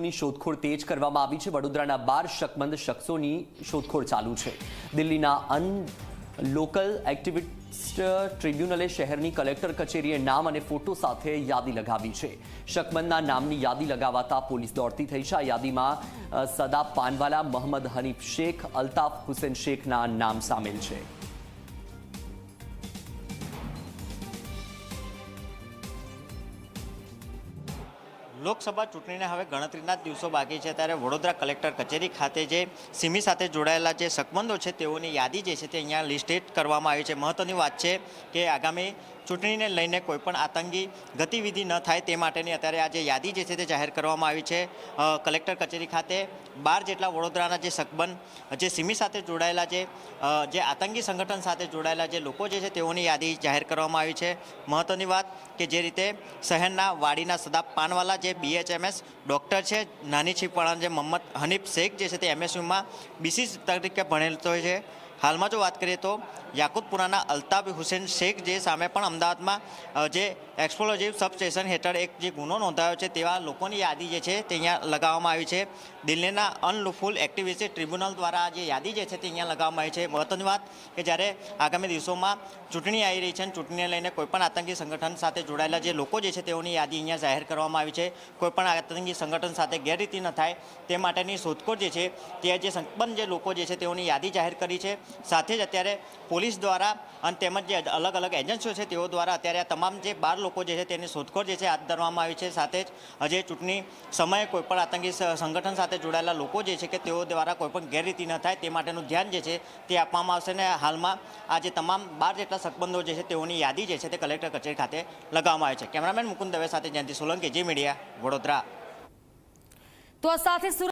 શકમંદોની શોધખોળ તેજ કરવામાં આવી છે. વડોદરાના બાર શકમંદ શખ્સોની શોધખોળ ચાલુ છે. દિલ્હીના અન લોકલ એક્ટિવિસ્ટ ટ્રિબ્યુનલે શહેરની કલેક્ટર કચેરીએ નામ અને ફોટો સાથે યાદી લગાવી છે. શકમંદના નામની યાદી લગાવાતા પોલીસ દોડતી થઈ છે. આ યાદીમાં સદા પાનવાલા, મોહમ્મદ હનીફ શેખ, અલ્તાફ હુસેન શેખના નામ સામેલ છે. લોકસભા ચૂંટણીને હવે ગણતરીના દિવસો બાકી છે, ત્યારે વડોદરા કલેક્ટર કચેરી ખાતે જે સિમી સાથે જોડાયેલા જે શકમંદો છે, તેઓની યાદી જે છે તે અહીંયા લિસ્ટેડ કરવામાં આવી છે. મહત્ત્વની વાત છે કે આગામી ચૂંટણીને લઈને કોઈપણ આતંકી ગતિવિધિ ન થાય તે માટેની અત્યારે આ જે યાદી જે છે તે જાહેર કરવામાં આવી છે. કલેક્ટર કચેરી ખાતે બાર જેટલા વડોદરાના જે શકમંદ જે સિમી સાથે જોડાયેલા જે આતંકી સંગઠન સાથે જોડાયેલા જે લોકો જે છે તેઓની યાદી જાહેર કરવામાં આવી છે. મહત્ત્વની વાત કે જે રીતે શહેરના વાડીના સદાબ પાનવાલા જે બીએચએમએસ ડૉક્ટર છે, નાની છીપવાળા જે મોહમ્મદ હનીફ શેખ જે છે તે એમએસયુમાં બીસી તરીકે ભણેલો છે. હાલમાં જો વાત કરીએ તો યાકુતપુરાના અલ્તાબ હુસેન શેખ જે સામે પણ અમદાવાદમાં જે એક્સપ્લોઝિવ સબસ્ટેશન હેઠળ એક જે ગુનો નોંધાયો છે તેવા લોકોની યાદી જે છે તે અહીંયા લગાવવામાં આવી છે. દિલ્હીના અનલુફુલ એક્ટિવિસ્ટ ટ્રિબ્યુનલ દ્વારા જે યાદી જે છે તે અહીંયા લગાવવામાં આવી છે. મહત્વની વાત કે જ્યારે આગામી દિવસોમાં ચૂંટણી આવી રહી છે અને ચૂંટણીને લઈને કોઈપણ આતંકી સંગઠન સાથે જોડાયેલા જે લોકો જે છે તેઓની યાદી અહીંયા જાહેર કરવામાં આવી છે. કોઈપણ આતંકી સંગઠન સાથે ગેરરીતિ ન થાય તે માટેની શોધખોળ જે છે તે જે સંપન્ન જે લોકો જે છે તેઓની યાદી જાહેર કરી છે. સાથે જ અત્યારે પોલીસ દ્વારા અને તેમજ જે અલગ અલગ એજન્સીઓ છે, તેઓ દ્વારા અત્યારે આ તમામ જે બાર લોકો જે છે, તેની શોધખોળ જે છે, હાથ ધરવામાં આવી છે. સાથે જ હજે ચૂંટણી સમયે કોઈપણ આતંકી સંગઠન સાથે જોડાયેલા લોકો જે છે કે તેઓ દ્વારા કોઈપણ ગેરરીતિ ન થાય, તે માટેનું ધ્યાન જે છે, તે આપવામાં આવશે ને હાલમાં આ જે તમામ બાર જેટલા સકબંધો જે છે, તેઓની યાદી જે છે, તે કલેક્ટર કચેરી ખાતે લગાવવામાં આવી છે. કેમેરામેન મુકુંદ દવે સાથે જયંતિ સોલંકી, જે મીડિયા, વડોદરા. તો આ સાથે